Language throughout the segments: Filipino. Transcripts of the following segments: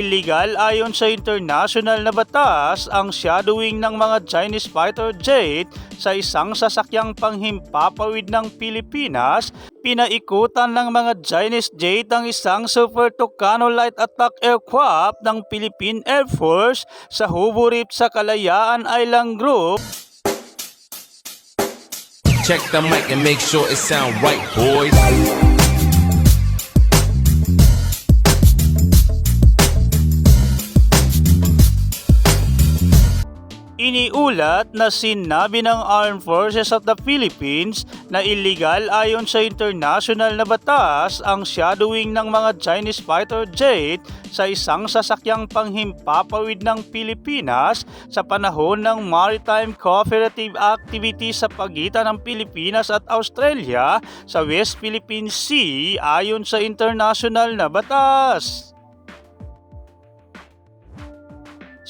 Illegal ayon sa international na batas ang shadowing ng mga Chinese fighter jet sa isang sasakyang panghimpapawid ng Pilipinas. Pinaikutan ng mga Chinese jet ang isang Super Tucano light attack aircraft ng Philippine Air Force sa Hubo Reef sa Kalayaan Island Group Check the mic and make sure it sound right, boys. Iniulat na sinabi ng Armed Forces of the Philippines na illegal ayon sa international na batas ang shadowing ng mga Chinese fighter jet sa isang sasakyang panghimpapawid ng Pilipinas sa panahon ng Maritime Cooperative Activity sa pagitan ng Pilipinas at Australia sa West Philippine Sea ayon sa international na batas.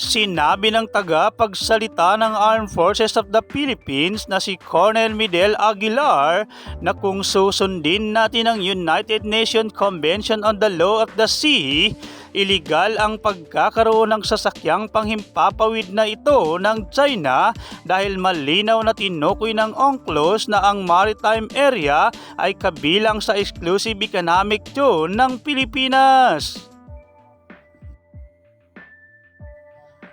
Sinabi ng tagapagsalita ng Armed Forces of the Philippines na si Colonel Midel Aguilar na kung susundin natin ang United Nations Convention on the Law of the Sea, iligal ang pagkakaroon ng sasakyang panghimpapawid na ito ng China dahil malinaw na tinukoy ng UNCLOS na ang maritime area ay kabilang sa exclusive economic zone ng Pilipinas.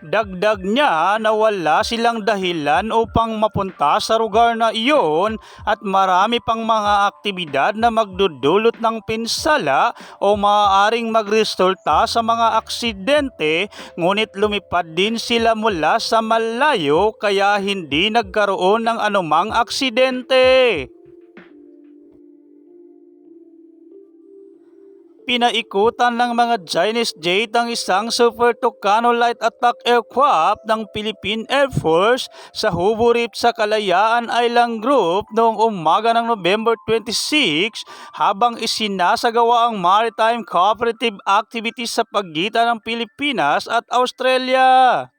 Dagdag niya na wala silang dahilan upang mapunta sa lugar na iyon at marami pang mga aktibidad na magdudulot ng pinsala o maaaring magresulta sa mga aksidente ngunit lumipad din sila mula sa malayo kaya hindi nagkaroon ng anumang aksidente. Pinaikutan ng mga Chinese jet ang isang Super Tucano light attack aircraft ng Philippine Air Force sa Hubo Reef sa Kalayaan Island Group noong umaga ng November 26 habang isinasagawa ang maritime cooperative activities sa pagitan ng Pilipinas at Australia.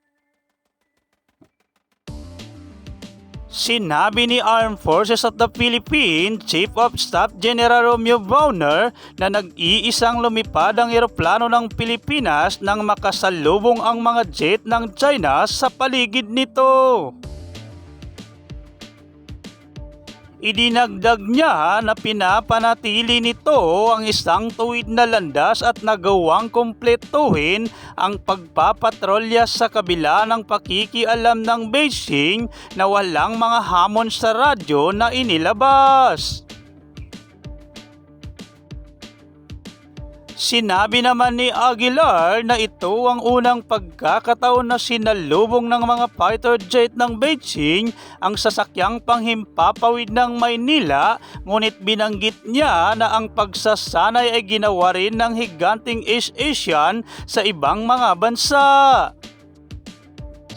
Sinabi ni Armed Forces of the Philippines Chief of Staff General Romeo Browner na nag-iisang lumipad ang eroplano ng Pilipinas nang makasalubong ang mga jet ng China sa paligid nito. Idinagdag niya na pinapanatili nito ang isang tuwid na landas at nagawang kumpletuhin ang pagpapatrolya sa kabila ng pakikialam ng Beijing na walang mga hamon sa radyo na inilabas. Sinabi naman ni Aguilar na ito ang unang pagkakataon na sinalubong ng mga fighter jet ng Beijing ang sasakyang panghimpapawid ng Maynila ngunit binanggit niya na ang pagsasanay ay ginawa rin ng higanting East Asian sa ibang mga bansa.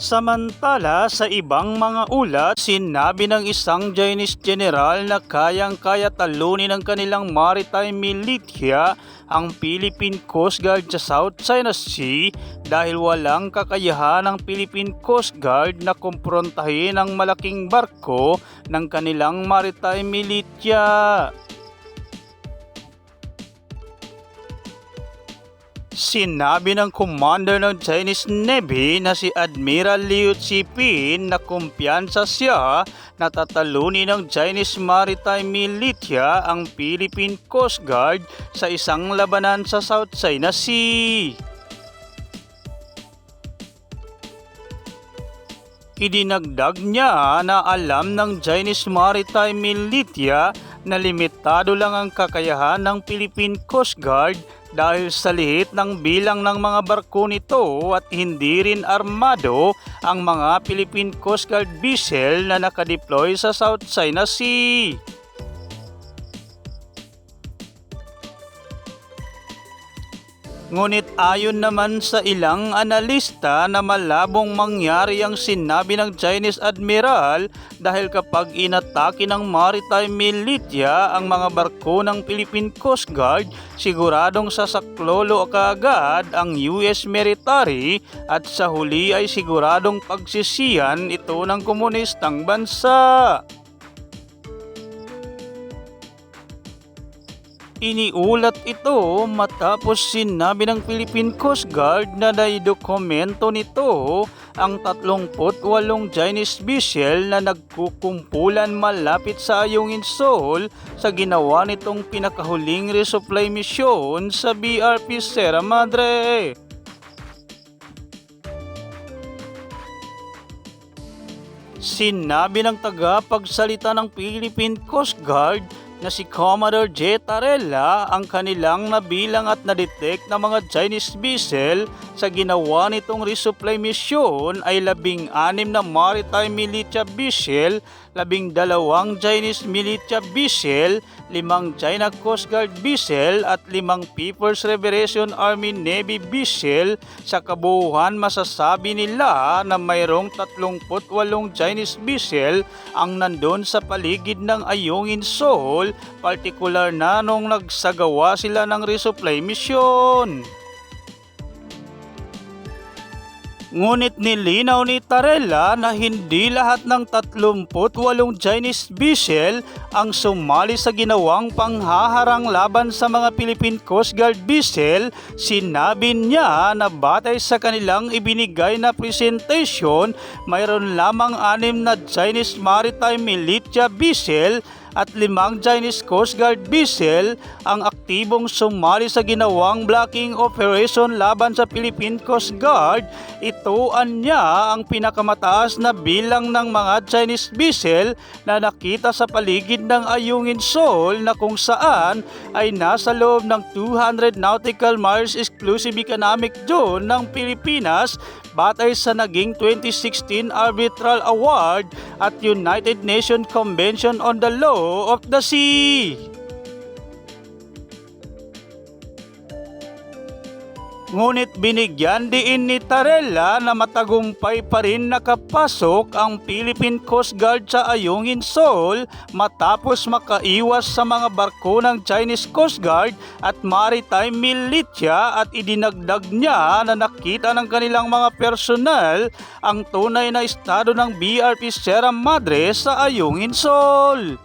Samantala sa ibang mga ulat, sinabi ng isang Chinese general na kayang-kaya talunin ng kanilang maritime militia ang Philippine Coast Guard sa South China Sea dahil walang kakayahan ng Philippine Coast Guard na kumprontahin ang malaking barko ng kanilang maritime militia. Sinabi ng commander ng Chinese Navy na si Admiral Liu Zipin na kumpiyansa siya na tatalunin ng Chinese Maritime Militia ang Philippine Coast Guard sa isang labanan sa South China Sea. Idinagdag niya na alam ng Chinese Maritime Militia na limitado lang ang kakayahan ng Philippine Coast Guard dahil sa liit ng bilang ng mga barko nito at hindi rin armado ang mga Philippine Coast Guard vessel na nakadeploy sa South China Sea. Ngunit ayon naman sa ilang analista na malabong mangyari ang sinabi ng Chinese Admiral dahil kapag inatake ng maritime militia ang mga barko ng Philippine Coast Guard, siguradong sasaklolo kaagad ang US military at sa huli ay siguradong pagsisiyan ito ng komunistang bansa. Iniulat ito matapos sinabi ng Philippine Coast Guard na naidokumento nito ang 38 Chinese vessel na nagkukumpulan malapit sa Ayungin Seoul sa ginawa nitong pinakahuling resupply mission sa BRP Sierra Madre. Sinabi ng tagapagsalita ng Philippine Coast Guard na si Commodore J. Tarella ang kanilang nabilang at na-detect na mga Chinese vessel sa ginawa nitong resupply mission ay labing anim na maritime militia vessel, labing dalawang Chinese militia vessel, limang China Coast Guard vessel at limang People's Liberation Army Navy vessel. Sa kabuuan masasabi nila na mayroong 38 Chinese vessel ang nandun sa paligid ng Ayungin Seoul, partikular na nung nagsagawa sila ng resupply mission. Ngunit nilinaw ni Tarella na hindi lahat ng 38 Chinese vessel ang sumali sa ginawang panghaharang laban sa mga Philippine Coast Guard vessel. Sinabi niya na batay sa kanilang ibinigay na presentation, mayroon lamang anim na Chinese Maritime Militia vessel at limang Chinese Coast Guard vessel ang aktibong sumali sa ginawang blocking operation laban sa Philippine Coast Guard. Ito anya ang pinakamataas na bilang ng mga Chinese vessel na nakita sa paligid ng Ayungin Seoul na kung saan ay nasa loob ng 200 nautical miles exclusive economic zone ng Pilipinas batay sa naging 2016 Arbitral Award at United Nations Convention on the Law of the Sea. Ngunit binigyan din ni Tarella na matagumpay pa rin nakapasok ang Philippine Coast Guard sa Ayungin Seoul matapos makaiwas sa mga barko ng Chinese Coast Guard at Maritime Militia at idinagdag niya na nakita ng kanilang mga personal ang tunay na estado ng BRP Sierra Madre sa Ayungin Seoul.